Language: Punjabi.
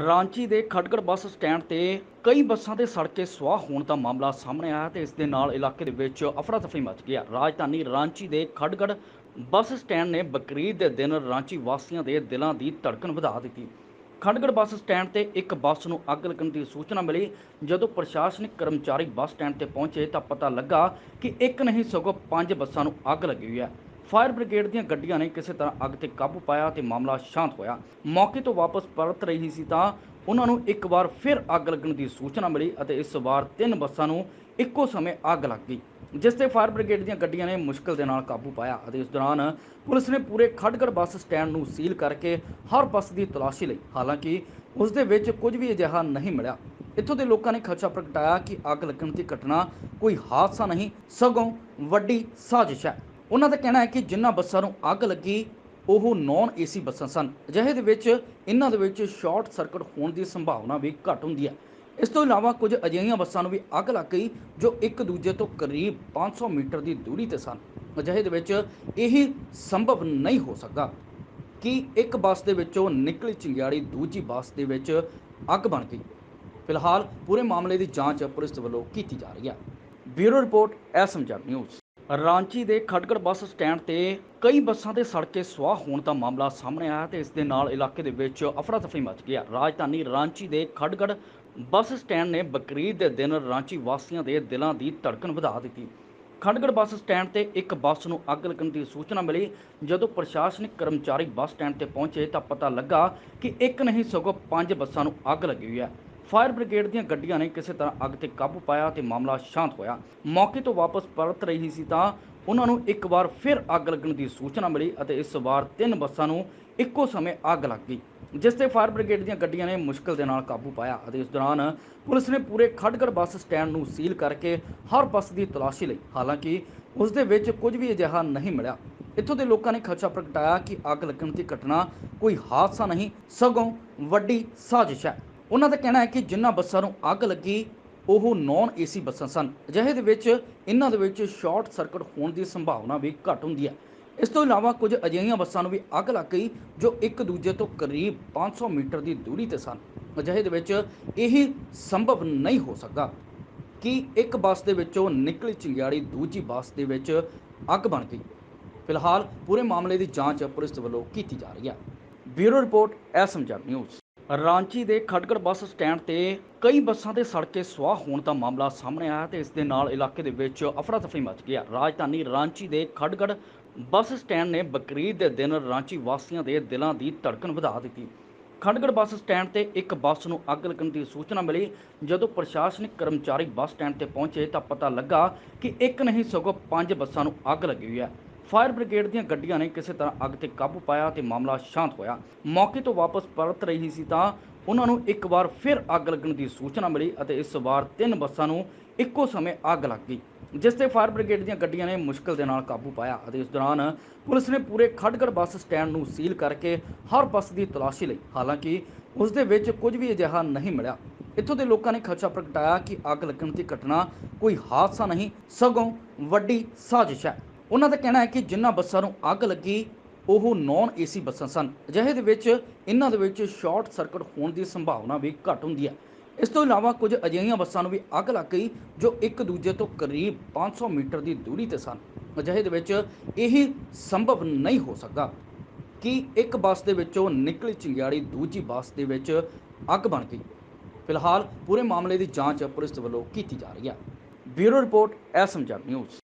ਰਾਂਚੀ ਦੇ ਖਟਕੜ ਬੱਸ ਸਟੈਂਡ ਤੇ ਕਈ ਬੱਸਾਂ ਦੇ ਸੜ ਕੇ ਸੁਆਹ ਹੋਣ ਦਾ ਮਾਮਲਾ ਸਾਹਮਣੇ ਆਇਆ ਤੇ ਇਸ ਦੇ ਨਾਲ ਇਲਾਕੇ ਦੇ ਵਿੱਚ ਅਫਰਾ ਤਫਰੀ ਮਚ ਗਿਆ ਰਾਜਧਾਨੀ ਰਾਂਚੀ ਦੇ ਖਟਕੜ ਬੱਸ ਸਟੈਂਡ ਨੇ ਬਕਰੀਦ ਦੇ ਦਿਨ ਰਾਂਚੀ ਵਾਸੀਆਂ ਦੇ ਦਿਲਾਂ ਦੀ ਧੜਕਣ ਵਧਾ ਦਿੱਤੀ। ਖੰਡਗੜ ਬੱਸ ਸਟੈਂਡ ਤੇ ਇੱਕ ਬੱਸ ਨੂੰ ਅੱਗ ਲੱਗਣ ਦੀ ਸੂਚਨਾ ਮਿਲੀ। ਜਦੋਂ ਪ੍ਰਸ਼ਾਸਨਿਕ ਕਰਮਚਾਰੀ ਬੱਸ ਸਟੈਂਡ ਤੇ ਪਹੁੰਚੇ ਤਾਂ ਪਤਾ ਲੱਗਾ ਕਿ ਇੱਕ ਨਹੀਂ ਸਗੋਂ ਪੰਜ ਬੱਸਾਂ ਨੂੰ ਅੱਗ ਲੱਗੀ ਹੋਈ ਹੈ ਫਾਇਰ ਬ੍ਰਿਗੇਡ ਦੀਆਂ ਗੱਡੀਆਂ ਨੇ ਕਿਸੇ ਤਰ੍ਹਾਂ ਅੱਗ ਤੇ ਕਾਬੂ ਪਾਇਆ ਤੇ ਮਾਮਲਾ ਸ਼ਾਂਤ ਹੋਇਆ। ਮੌਕੇ ਤੋਂ ਵਾਪਸ ਪਰਤ ਰਹੀ ਸੀ ਤਾਂ ਉਹਨਾਂ ਨੂੰ ਇੱਕ ਵਾਰ ਫਿਰ ਅੱਗ ਲੱਗਣ ਦੀ ਸੂਚਨਾ ਮਿਲੀ ਅਤੇ ਇਸ ਵਾਰ ਤਿੰਨ ਬੱਸਾਂ ਨੂੰ ਇੱਕੋ ਸਮੇਂ ਅੱਗ ਲੱਗ ਗਈ, ਜਿਸ ਤੇ ਫਾਇਰ ਬ੍ਰਿਗੇਡ ਦੀਆਂ ਗੱਡੀਆਂ ਨੇ ਮੁਸ਼ਕਲ ਦੇ ਨਾਲ ਕਾਬੂ ਪਾਇਆ ਅਤੇ ਇਸ ਦੌਰਾਨ ਪੁਲਿਸ ਨੇ ਪੂਰੇ ਖੜਗੜ ਬੱਸ ਸਟੈਂਡ ਨੂੰ ਸੀਲ ਕਰਕੇ ਹਰ ਬੱਸ ਦੀ ਤਲਾਸ਼ੀ ਲਈ, ਹਾਲਾਂਕਿ ਉਸ ਦੇ ਵਿੱਚ ਕੁਝ ਵੀ ਅਜਿਹਾ ਨਹੀਂ ਮਿਲਿਆ। ਇੱਥੋਂ ਦੇ ਲੋਕਾਂ ਨੇ ਖਦਸ਼ਾ ਪ੍ਰਗਟਾਇਆ ਕਿ ਅੱਗ ਲੱਗਣ ਦੀ ਘਟਨਾ ਕੋਈ ਹਾਦਸਾ ਨਹੀਂ, ਸਗੋਂ ਵੱਡੀ ਸਾਜ਼ਿਸ਼ ਹੈ। ਉਹਨਾਂ ਦਾ ਕਹਿਣਾ ਹੈ ਕਿ ਜਿਨ੍ਹਾਂ ਬੱਸਾਂ ਨੂੰ ਅੱਗ ਲੱਗੀ, ਉਹ ਨੌਨ ਏਸੀ ਬੱਸਾਂ ਸਨ। ਅਜਿਹੇ ਦੇ ਵਿੱਚ, ਇਹਨਾਂ ਦੇ ਵਿੱਚ ਸ਼ਾਰਟ ਸਰਕਟ ਹੋਣ ਦੀ ਸੰਭਾਵਨਾ ਵੀ ਘੱਟ ਹੁੰਦੀ ਹੈ। ਇਸ ਤੋਂ ਇਲਾਵਾ ਕੁਝ ਅਜਿਹੀਆਂ ਬੱਸਾਂ ਨੂੰ ਵੀ ਅੱਗ ਲੱਗ ਗਈ, ਜੋ ਇੱਕ ਦੂਜੇ ਤੋਂ ਕਰੀਬ 500 ਮੀਟਰ ਦੀ ਦੂਰੀ ਤੇ ਸਨ। ਅਜਿਹੇ ਦੇ ਵਿੱਚ ਇਹ ਸੰਭਵ ਨਹੀਂ ਹੋ ਸਕਦਾ ਕਿ ਇੱਕ ਬੱਸ ਦੇ ਵਿੱਚੋਂ ਨਿਕਲੀ ਚਿੰਗਿਆੜੀ ਦੂਜੀ ਬੱਸ ਦੇ ਵਿੱਚ ਅੱਗ ਬਣ ਗਈ। ਫਿਲਹਾਲ ਪੂਰੇ ਮਾਮਲੇ ਦੀ ਜਾਂਚ ਪੁਲਿਸ ਵੱਲੋਂ ਕੀਤੀ ਜਾ ਰਹੀ ਹੈ। Bureau report, SMZ news. Ranchi ਦੇ ਖਟਕੜ ਬੱਸ ਸਟੈਂਡ ਤੇ ਕਈ ਬੱਸਾਂ ਦੇ ਸੜ ਕੇ ਸੁਆਹ ਹੋਣ ਦਾ ਮਾਮਲਾ ਸਾਹਮਣੇ ਆਇਆ ਤੇ ਇਸ ਦੇ ਨਾਲ ਇਲਾਕੇ ਦੇ ਵਿੱਚ ਅਫਰਾ ਤਫਰੀ ਮਚ ਗਿਆ ਰਾਜਧਾਨੀ ਰਾਂਚੀ ਦੇ ਖਟਕੜ ਬੱਸ ਸਟੈਂਡ ਨੇ ਬਕਰੀਦ ਦੇ ਦਿਨ ਰਾਂਚੀ ਵਾਸੀਆਂ ਦੇ ਦਿਲਾਂ ਦੀ ਧੜਕਣ ਵਧਾ ਦਿੱਤੀ। ਖੰਡਗੜ ਬੱਸ ਸਟੈਂਡ ਤੇ ਇੱਕ ਬੱਸ ਨੂੰ ਅੱਗ ਲੱਗਣ ਦੀ ਸੂਚਨਾ ਮਿਲੀ। ਜਦੋਂ ਪ੍ਰਸ਼ਾਸਨਿਕ ਕਰਮਚਾਰੀ ਬੱਸ ਸਟੈਂਡ ਤੇ ਪਹੁੰਚੇ ਤਾਂ ਪਤਾ ਲੱਗਾ ਕਿ ਇੱਕ ਨਹੀਂ ਸਗੋਂ ਪੰਜ ਬੱਸਾਂ ਨੂੰ ਅੱਗ ਲੱਗੀ ਹੋਈ ਹੈ ਫਾਇਰ ਬ੍ਰਿਗੇਡ ਦੀਆਂ ਗੱਡੀਆਂ ਨੇ ਕਿਸੇ ਤਰ੍ਹਾਂ ਅੱਗ ਤੇ ਕਾਬੂ ਪਾਇਆ ਤੇ ਮਾਮਲਾ ਸ਼ਾਂਤ ਹੋਇਆ। ਮੌਕੇ ਤੋਂ ਵਾਪਸ ਪਰਤ ਰਹੀ ਸੀ ਤਾਂ ਉਹਨਾਂ ਨੂੰ ਇੱਕ ਵਾਰ ਫਿਰ ਅੱਗ ਲੱਗਣ ਦੀ ਸੂਚਨਾ ਮਿਲੀ ਅਤੇ ਇਸ ਵਾਰ ਤਿੰਨ ਬੱਸਾਂ ਨੂੰ ਇੱਕੋ ਸਮੇਂ ਅੱਗ ਲੱਗ ਗਈ, ਜਿਸ ਤੇ ਫਾਇਰ ਬ੍ਰਿਗੇਡ ਦੀਆਂ ਗੱਡੀਆਂ ਨੇ ਮੁਸ਼ਕਲ ਦੇ ਨਾਲ ਕਾਬੂ ਪਾਇਆ ਅਤੇ ਇਸ ਦੌਰਾਨ ਪੁਲਿਸ ਨੇ ਪੂਰੇ ਖੜਗੜ ਬੱਸ ਸਟੈਂਡ ਨੂੰ ਸੀਲ ਕਰਕੇ ਹਰ ਬੱਸ ਦੀ ਤਲਾਸ਼ੀ ਲਈ, ਹਾਲਾਂਕਿ ਉਸ ਦੇ ਵਿੱਚ ਕੁਝ ਵੀ ਅਜਿਹਾ ਨਹੀਂ ਮਿਲਿਆ। ਇੱਥੋਂ ਦੇ ਲੋਕਾਂ ਨੇ ਖਦਸ਼ਾ ਪ੍ਰਗਟਾਇਆ ਕਿ ਅੱਗ ਲੱਗਣ ਦੀ ਘਟਨਾ ਕੋਈ ਹਾਦਸਾ ਨਹੀਂ, ਸਗੋਂ ਵੱਡੀ ਸਾਜ਼ਿਸ਼ ਹੈ। ਉਹਨਾਂ ਦਾ ਕਹਿਣਾ ਹੈ ਕਿ ਜਿਨ੍ਹਾਂ ਬੱਸਾਂ ਨੂੰ ਅੱਗ ਲੱਗੀ, ਉਹ ਨੌਨ ਏਸੀ ਬੱਸਾਂ ਸਨ। ਅਜਿਹੇ ਦੇ ਵਿੱਚ, ਇਹਨਾਂ ਦੇ ਵਿੱਚ ਸ਼ਾਰਟ ਸਰਕਟ ਹੋਣ ਦੀ ਸੰਭਾਵਨਾ ਵੀ ਘੱਟ ਹੁੰਦੀ ਹੈ। ਇਸ ਤੋਂ ਇਲਾਵਾ ਕੁਝ ਅਜਿਹੀਆਂ ਬੱਸਾਂ ਨੂੰ ਵੀ ਅੱਗ ਲੱਗ ਗਈ, ਜੋ ਇੱਕ ਦੂਜੇ ਤੋਂ ਕਰੀਬ 500 ਮੀਟਰ ਦੀ ਦੂਰੀ ਤੇ ਸਨ। ਅਜਿਹੇ ਦੇ ਵਿੱਚ ਇਹ ਸੰਭਵ ਨਹੀਂ ਹੋ ਸਕਦਾ ਕਿ ਇੱਕ ਬੱਸ ਦੇ ਵਿੱਚੋਂ ਨਿਕਲੀ ਚਿੰਗਿਆੜੀ ਦੂਜੀ ਬੱਸ ਦੇ ਵਿੱਚ ਅੱਗ ਬਣ ਗਈ। ਫਿਲਹਾਲ ਪੂਰੇ ਮਾਮਲੇ ਦੀ ਜਾਂਚ ਪੁਲਿਸ ਵੱਲੋਂ ਕੀਤੀ ਜਾ ਰਹੀ ਹੈ। Bureau report, SMZ news. Ranchi ਦੇ ਖਟਕੜ ਬੱਸ ਸਟੈਂਡ ਤੇ ਕਈ ਬੱਸਾਂ ਦੇ ਸੜ ਕੇ ਸੁਆਹ ਹੋਣ ਦਾ ਮਾਮਲਾ ਸਾਹਮਣੇ ਆਇਆ ਤੇ ਇਸ ਦੇ ਨਾਲ ਇਲਾਕੇ ਦੇ ਵਿੱਚ ਅਫਰਾ ਤਫਰੀ ਮਚ ਗਿਆ ਰਾਜਧਾਨੀ ਰਾਂਚੀ ਦੇ ਖਟਕੜ ਬੱਸ ਸਟੈਂਡ ਨੇ ਬਕਰੀਦ ਦੇ ਦਿਨ ਰਾਂਚੀ ਵਾਸੀਆਂ ਦੇ ਦਿਲਾਂ ਦੀ ਧੜਕਣ ਵਧਾ ਦਿੱਤੀ। ਖੰਡਗੜ ਬੱਸ ਸਟੈਂਡ ਤੇ ਇੱਕ ਬੱਸ ਨੂੰ ਅੱਗ ਲੱਗਣ ਦੀ ਸੂਚਨਾ ਮਿਲੀ। ਜਦੋਂ ਪ੍ਰਸ਼ਾਸਨਿਕ ਕਰਮਚਾਰੀ ਬੱਸ ਸਟੈਂਡ ਤੇ ਪਹੁੰਚੇ ਤਾਂ ਪਤਾ ਲੱਗਾ ਕਿ ਇੱਕ ਨਹੀਂ ਸਗੋਂ ਪੰਜ ਬੱਸਾਂ ਨੂੰ ਅੱਗ ਲੱਗੀ ਹੋਈ ਹੈ ਫਾਇਰ ਬ੍ਰਿਗੇਡ ਦੀਆਂ ਗੱਡੀਆਂ ਨੇ ਕਿਸੇ ਤਰ੍ਹਾਂ ਅੱਗ ਤੇ ਕਾਬੂ ਪਾਇਆ ਤੇ ਮਾਮਲਾ ਸ਼ਾਂਤ ਹੋਇਆ। ਮੌਕੇ ਤੋਂ ਵਾਪਸ ਪਰਤ ਰਹੀ ਸੀ ਤਾਂ ਉਹਨਾਂ ਨੂੰ ਇੱਕ ਵਾਰ ਫਿਰ ਅੱਗ ਲੱਗਣ ਦੀ ਸੂਚਨਾ ਮਿਲੀ ਅਤੇ ਇਸ ਵਾਰ ਤਿੰਨ ਬੱਸਾਂ ਨੂੰ ਇੱਕੋ ਸਮੇਂ ਅੱਗ ਲੱਗ ਗਈ, ਜਿਸ ਤੇ ਫਾਇਰ ਬ੍ਰਿਗੇਡ ਦੀਆਂ ਗੱਡੀਆਂ ਨੇ ਮੁਸ਼ਕਲ ਦੇ ਨਾਲ ਕਾਬੂ ਪਾਇਆ ਅਤੇ ਇਸ ਦੌਰਾਨ ਪੁਲਿਸ ਨੇ ਪੂਰੇ ਖੜਗੜ ਬੱਸ ਸਟੈਂਡ ਨੂੰ ਸੀਲ ਕਰਕੇ ਹਰ ਬੱਸ ਦੀ ਤਲਾਸ਼ੀ ਲਈ, ਹਾਲਾਂਕਿ ਉਸ ਦੇ ਵਿੱਚ ਕੁਝ ਵੀ ਅਜਿਹਾ ਨਹੀਂ ਮਿਲਿਆ। ਇੱਥੋਂ ਦੇ ਲੋਕਾਂ ਨੇ ਖਦਸ਼ਾ ਪ੍ਰਗਟਾਇਆ ਕਿ ਅੱਗ ਲੱਗਣ ਦੀ ਘਟਨਾ ਕੋਈ ਹਾਦਸਾ ਨਹੀਂ, ਸਗੋਂ ਵੱਡੀ ਸਾਜ਼ਿਸ਼ ਹੈ। ਉਹਨਾਂ ਦਾ ਕਹਿਣਾ ਹੈ ਕਿ ਜਿਨ੍ਹਾਂ ਬੱਸਾਂ ਨੂੰ ਅੱਗ ਲੱਗੀ, ਉਹ ਨੌਨ ਏਸੀ ਬੱਸਾਂ ਸਨ। ਅਜਿਹੇ ਦੇ ਵਿੱਚ, ਇਹਨਾਂ ਦੇ ਵਿੱਚ ਸ਼ਾਰਟ ਸਰਕਟ ਹੋਣ ਦੀ ਸੰਭਾਵਨਾ ਵੀ ਘੱਟ ਹੁੰਦੀ ਹੈ। ਇਸ ਤੋਂ ਇਲਾਵਾ ਕੁਝ ਅਜਿਹੀਆਂ ਬੱਸਾਂ ਨੂੰ ਵੀ ਅੱਗ ਲੱਗ ਗਈ, ਜੋ ਇੱਕ ਦੂਜੇ ਤੋਂ ਕਰੀਬ 500 ਮੀਟਰ ਦੀ ਦੂਰੀ ਤੇ ਸਨ। ਅਜਿਹੇ ਦੇ ਵਿੱਚ ਇਹ ਸੰਭਵ ਨਹੀਂ ਹੋ ਸਕਦਾ ਕਿ ਇੱਕ ਬੱਸ ਦੇ ਵਿੱਚੋਂ ਨਿਕਲੀ ਚਿੰਗਿਆੜੀ ਦੂਜੀ ਬੱਸ ਦੇ ਵਿੱਚ ਅੱਗ ਬਣ ਗਈ। ਫਿਲਹਾਲ ਪੂਰੇ ਮਾਮਲੇ ਦੀ ਜਾਂਚ ਪੁਲਿਸ ਵੱਲੋਂ ਕੀਤੀ ਜਾ ਰਹੀ ਹੈ। Bureau report, SMZ news.